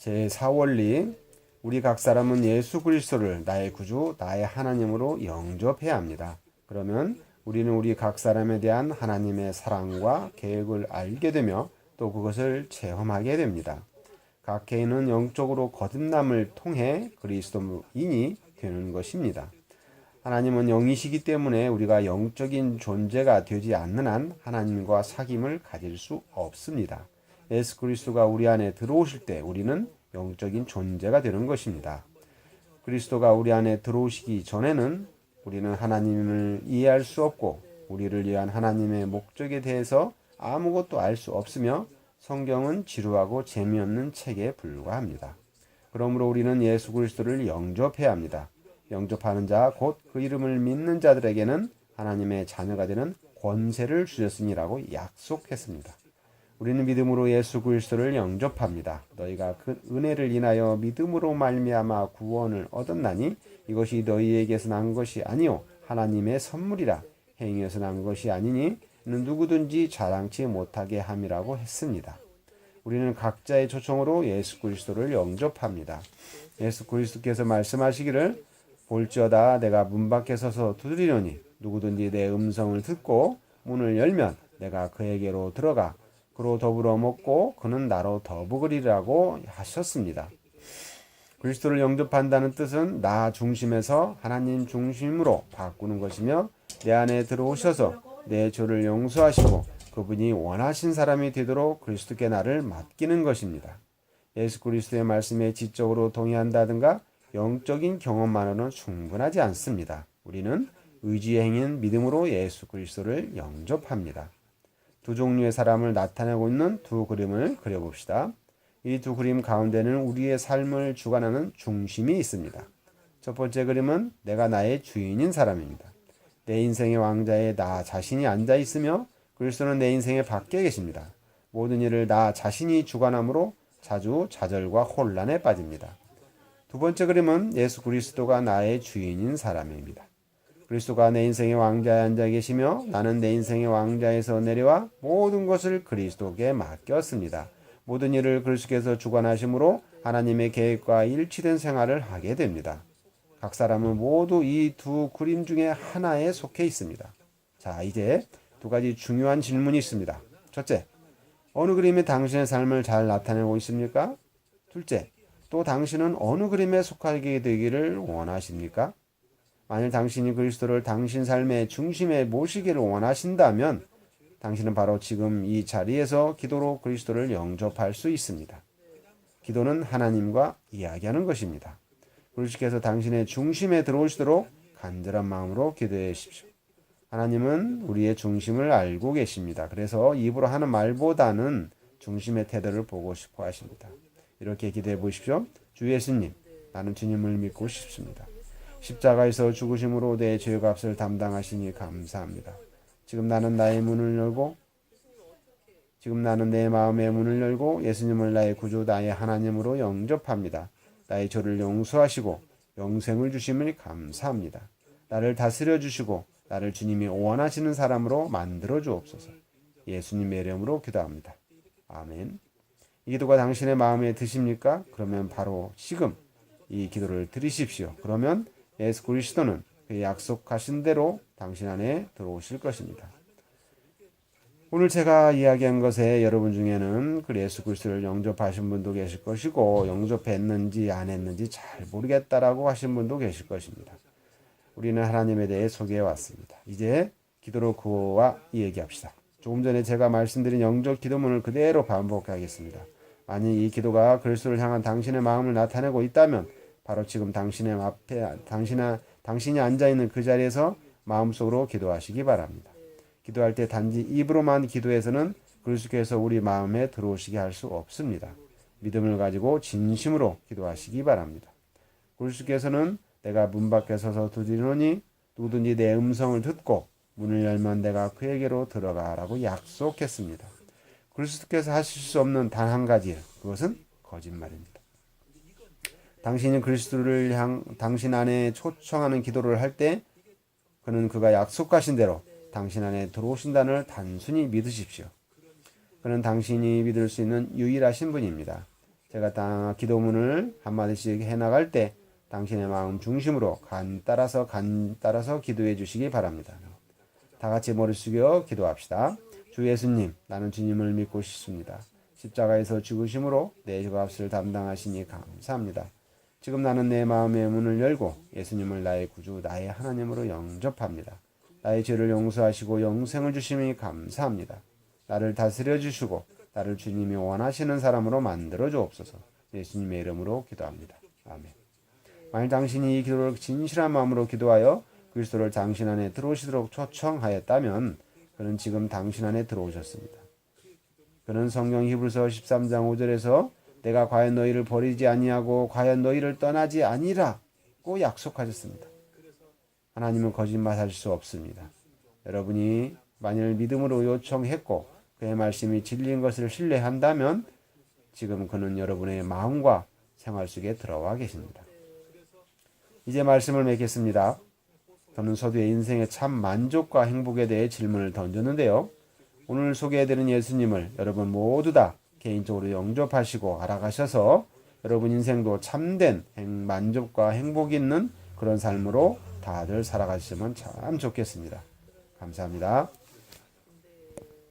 제4원리 우리 각 사람은 예수 그리스도를 나의 구주, 나의 하나님으로 영접해야 합니다. 그러면 우리는 우리 각 사람에 대한 하나님의 사랑과 계획을 알게 되며 또 그것을 체험하게 됩니다. 각 개인은 영적으로 거듭남을 통해 그리스도인이 되는 것입니다. 하나님은 영이시기 때문에 우리가 영적인 존재가 되지 않는 한 하나님과 사귐을 가질 수 없습니다. 예수 그리스도가 우리 안에 들어오실 때 우리는 영적인 존재가 되는 것입니다. 그리스도가 우리 안에 들어오시기 전에는 우리는 하나님을 이해할 수 없고 우리를 위한 하나님의 목적에 대해서 아무것도 알 수 없으며 성경은 지루하고 재미없는 책에 불과합니다. 그러므로 우리는 예수 그리스도를 영접해야 합니다. 영접하는 자, 곧 그 이름을 믿는 자들에게는 하나님의 자녀가 되는 권세를 주셨으니라고 약속했습니다. 우리는 믿음으로 예수 그리스도를 영접합니다. 너희가 그 은혜를 인하여 믿음으로 말미암아 구원을 얻었나니 이것이 너희에게서 난 것이 아니요 하나님의 선물이라 행위에서 난 것이 아니니 는 누구든지 자랑치 못하게 함이라고 했습니다. 우리는 각자의 초청으로 예수 그리스도를 영접합니다. 예수 그리스도께서 말씀하시기를 볼지어다 내가 문 밖에 서서 두드리노니 누구든지 내 음성을 듣고 문을 열면 내가 그에게로 들어가 그로 더불어 먹고 그는 나로 더부으리라고 하셨습니다. 그리스도를 영접한다는 뜻은 나 중심에서 하나님 중심으로 바꾸는 것이며 내 안에 들어오셔서 내 죄를 용서하시고 그분이 원하신 사람이 되도록 그리스도께 나를 맡기는 것입니다. 예수 그리스도의 말씀에 지적으로 동의한다든가 영적인 경험만으로는 충분하지 않습니다. 우리는 의지의 행인 믿음으로 예수 그리스도를 영접합니다. 두 종류의 사람을 나타내고 있는 두 그림을 그려봅시다. 이 두 그림 가운데는 우리의 삶을 주관하는 중심이 있습니다. 첫 번째 그림은 내가 나의 주인인 사람입니다. 내 인생의 왕자에 나 자신이 앉아 있으며 그리스도는 내 인생의 밖에 계십니다. 모든 일을 나 자신이 주관함으로 자주 좌절과 혼란에 빠집니다. 두 번째 그림은 예수 그리스도가 나의 주인인 사람입니다. 그리스도가 내 인생의 왕자에 앉아 계시며 나는 내 인생의 왕자에서 내려와 모든 것을 그리스도께 맡겼습니다. 모든 일을 그리스도께서 주관하심으로 하나님의 계획과 일치된 생활을 하게 됩니다. 각 사람은 모두 이 두 그림 중에 하나에 속해 있습니다. 자, 이제 두 가지 중요한 질문이 있습니다. 첫째, 어느 그림이 당신의 삶을 잘 나타내고 있습니까? 둘째, 또 당신은 어느 그림에 속하게 되기를 원하십니까? 만일 당신이 그리스도를 당신 삶의 중심에 모시기를 원하신다면 당신은 바로 지금 이 자리에서 기도로 그리스도를 영접할 수 있습니다. 기도는 하나님과 이야기하는 것입니다. 그리스도께서 당신의 중심에 들어오시도록 간절한 마음으로 기도해 주십시오. 하나님은 우리의 중심을 알고 계십니다. 그래서 입으로 하는 말보다는 중심의 태도를 보고 싶어 하십니다. 이렇게 기도해 보십시오. 주 예수님, 나는 주님을 믿고 싶습니다. 십자가에서 죽으심으로 내 죄값을 담당하시니 감사합니다. 지금 나는 나의 문을 열고 지금 나는 내 마음의 문을 열고 예수님을 나의 구주 나의 하나님으로 영접합니다. 나의 죄를 용서하시고 영생을 주심을 감사합니다. 나를 다스려 주시고 나를 주님이 원하시는 사람으로 만들어 주옵소서. 예수님의 이름으로 기도합니다. 아멘. 이 기도가 당신의 마음에 드십니까? 그러면 바로 지금 이 기도를 드리십시오. 그러면 예수 그리스도는 그 약속하신 대로 당신 안에 들어오실 것입니다. 오늘 제가 이야기한 것에 여러분 중에는 그 예수 그리스도를 영접하신 분도 계실 것이고 영접했는지 안 했는지 잘 모르겠다라고 하신 분도 계실 것입니다. 우리는 하나님에 대해 소개해 왔습니다. 이제 기도로 그와 얘기합시다. 조금 전에 제가 말씀드린 영적 기도문을 그대로 반복하겠습니다. 만약 이 기도가 그리스도를 향한 당신의 마음을 나타내고 있다면 바로 지금 당신의 앞에 당신의 당신이 앉아 있는 그 자리에서 마음속으로 기도하시기 바랍니다. 기도할 때 단지 입으로만 기도해서는 그리스도께서 우리 마음에 들어오시게 할 수 없습니다. 믿음을 가지고 진심으로 기도하시기 바랍니다. 그리스도께서는 내가 문 밖에 서서 두드리노니 누구든지 내 음성을 듣고 문을 열면 내가 그에게로 들어가라고 약속했습니다. 그리스도께서 하실 수 없는 단 한 가지 일, 그것은 거짓말입니다. 당신이 그리스도를 향 당신 안에 초청하는 기도를 할 때 그는 그가 약속하신 대로 당신 안에 들어오신다는 단순히 믿으십시오. 그는 당신이 믿을 수 있는 유일하신 분입니다. 제가 다 기도문을 한마디씩 해나갈 때 당신의 마음 중심으로 간 따라서 간 따라서 기도해 주시기 바랍니다. 다 같이 머리 숙여 기도합시다. 주 예수님, 나는 주님을 믿고 싶습니다. 십자가에서 죽으심으로 내 값을 담당하시니 감사합니다. 지금 나는 내 마음의 문을 열고 예수님을 나의 구주, 나의 하나님으로 영접합니다. 나의 죄를 용서하시고 영생을 주심이 감사합니다. 나를 다스려 주시고 나를 주님이 원하시는 사람으로 만들어 주옵소서. 예수님의 이름으로 기도합니다. 아멘. 만일 당신이 이 기도를 진실한 마음으로 기도하여 그리스도를 당신 안에 들어오시도록 초청하였다면 그는 지금 당신 안에 들어오셨습니다. 그는 성경 히브리서 13장 5절에서 내가 과연 너희를 버리지 아니하고 과연 너희를 떠나지 아니라고 약속하셨습니다. 하나님은 거짓말할 수 없습니다. 여러분이 만일 믿음으로 요청했고 그의 말씀이 진리인 것을 신뢰한다면 지금 그는 여러분의 마음과 생활 속에 들어와 계십니다. 이제 말씀을 맺겠습니다. 저는 서두에 인생의 참 만족과 행복에 대해 질문을 던졌는데요. 오늘 소개해드린 예수님을 여러분 모두 다 개인적으로 영접하시고 알아가셔서 여러분 인생도 참된 행- 만족과 행복 있는 그런 삶으로 다들 살아가시면 참 좋겠습니다. 감사합니다.